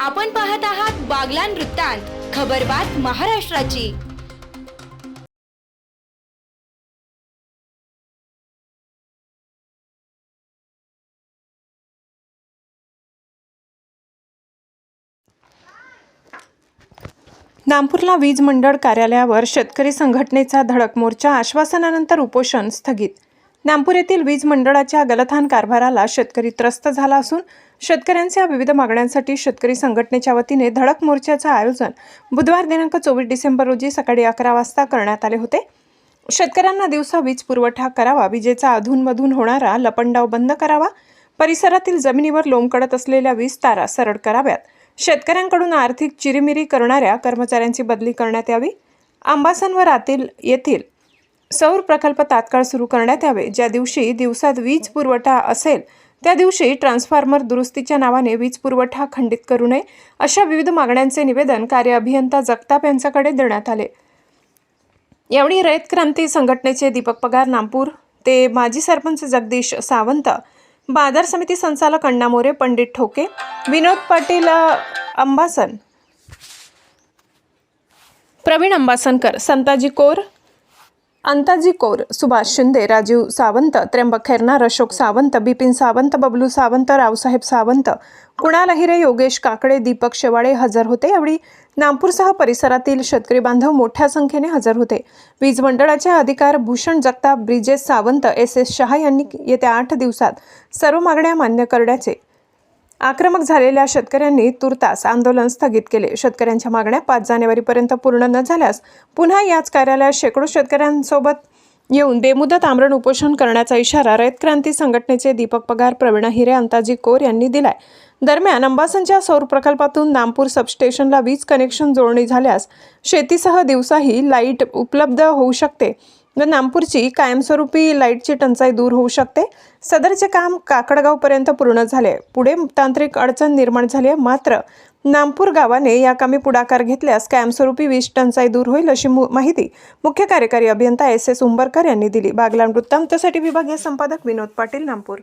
आपण पाहत आहात बागलान वृत्तांत खबरबात महाराष्ट्राची. नागपूरला वीज मंडळ कार्यालयावर शेतकरी संघटनेचा धडक मोर्चा आश्वासनानंतर उपोषण स्थगित नागपूर येथील वीज मंडळाच्या गलथान कारभाराला शेतकरी त्रस्त झाला असून शेतकऱ्यांच्या विविध मागण्यांसाठी शेतकरी संघटनेच्या वतीने धडक मोर्चाचं आयोजन बुधवार दिनांक चोवीस डिसेंबर रोजी सकाळी अकरा वाजता करण्यात आले होते. शेतकऱ्यांना दिवसा वीज पुरवठा करावा विजेचा अधूनमधून होणारा लपंडाव बंद करावा परिसरातील जमिनीवर लोंबकडत असलेल्या वीज तारा सरळ कराव्यात. शेतकऱ्यांकडून आर्थिक चिरीमिरी करणाऱ्या कर्मचाऱ्यांची बदली करण्यात यावी. आंबासनवर आतील येथील सौर प्रकल्प तात्काळ सुरू करण्यात यावे. ज्या दिवशी दिवसात वीज पुरवठा असेल त्या दिवशी ट्रान्सफॉर्मर दुरुस्तीच्या नावाने वीज पुरवठा खंडित करू नये अशा विविध मागण्यांचे निवेदन कार्य अभियंता जगताप यांच्याकडे देण्यात आले. यावेळी रयत क्रांती संघटनेचे दीपक पगार नामपूर ते माजी सरपंच जगदीश सावंत बाजार समिती संचालक अण्णा मोरे पंडित ठोके विनोद पाटील अंबासन प्रवीण अंबासनकर संताजी कोर अंताजी कौर सुभाष शिंदे राजीव सावंत त्र्यंबक खैरनार अशोक सावंत बिपिन सावंत बबलू सावंत रावसाहेब सावंत कुणाल अहिरे योगेश काकडे दीपक शेवाळे हजर होते. यावेळी नागपूरसह परिसरातील शेतकरी बांधव मोठ्या संख्येने हजर होते. वीज मंडळाचे अधिकार भूषण जगताप ब्रिजेश सावंत एस एस शहा यांनी येत्या आठ दिवसात सर्व मागण्या मान्य करण्याचे आक्रमक झालेल्या शेतकऱ्यांनी तुर्तास आंदोलन स्थगित केले. शेतकऱ्यांच्या मागण्या पाच जानेवारीपर्यंत पूर्ण न झाल्यास पुन्हा याच कार्यालयात शेकडो शेतकऱ्यांसोबत येऊन बेमुदत आमरण उपोषण करण्याचा इशारा रयत क्रांती संघटनेचे दीपक पगार प्रवीण हिरे अंताजी कोर यांनी दिलाय. दरम्यान अंबासनच्या सौर प्रकल्पातून नामपूर सबस्टेशनला वीज कनेक्शन जोडणी झाल्यास शेतीसह दिवसाही लाइट उपलब्ध होऊ शकते. व नामपूरची कायमस्वरूपी लाईटची टंचाई दूर होऊ शकते. सदरचे काम काकडगावपर्यंत पूर्ण झाले. पुढे तांत्रिक अडचण निर्माण झाली आहे. मात्र नामपूर गावाने या कामी पुढाकार घेतल्यास कायमस्वरूपी वीज टंचाई दूर होईल अशी मु- माहिती मुख्य कार्यकारी अभियंता एस एस उंबरकर यांनी दिली. बागलाम वृत्तांतसाठी विभागीय संपादक विनोद पाटील नामपूर.